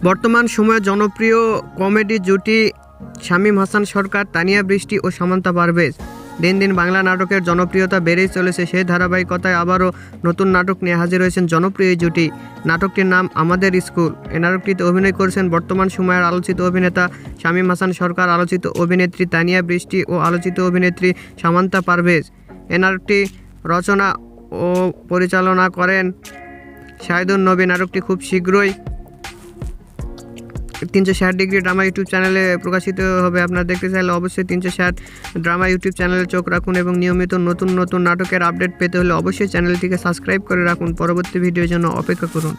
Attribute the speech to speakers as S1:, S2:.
S1: বর্তমান সময়ে জনপ্রিয় কমেডি জুটি শামীম হাসান সরকার, তানিয়া বৃষ্টি ও সামান্তা পারভেজ। দিন দিন বাংলা নাটকের জনপ্রিয়তা বেড়েই চলেছে। সেই ধারাবাহিকতায় আবারও নতুন নাটক নিয়ে হাজির হয়েছেন জনপ্রিয় জুটি। নাটকটির নাম আমাদের স্কুল। এ নাটকটিতে অভিনয় করেছেন বর্তমান সময়ের আলোচিত অভিনেতা শামীম হাসান সরকার, আলোচিত অভিনেত্রী তানিয়া বৃষ্টি ও আলোচিত অভিনেত্রী সামান্তা পারভেজ। এ নাটকটি রচনা ও পরিচালনা করেন শাহিদুল নবী। নাটকটি খুব শীঘ্রই তিনশো ষাট ডিগ্রি ড্রামা ইউটিউব চ্যানেলে প্রকাশিত হবে। আপনারা দেখতে চাইলে অবশ্যই তিনশো ষাট ড্রামা ইউটিউব চ্যানেলে চোখ রাখুন এবং নিয়মিত নতুন নতুন নাটকের আপডেট পেতে হলে অবশ্যই চ্যানেলটিকে সাবস্ক্রাইব করে রাখুন। পরবর্তী ভিডিওর জন্য অপেক্ষা করুন।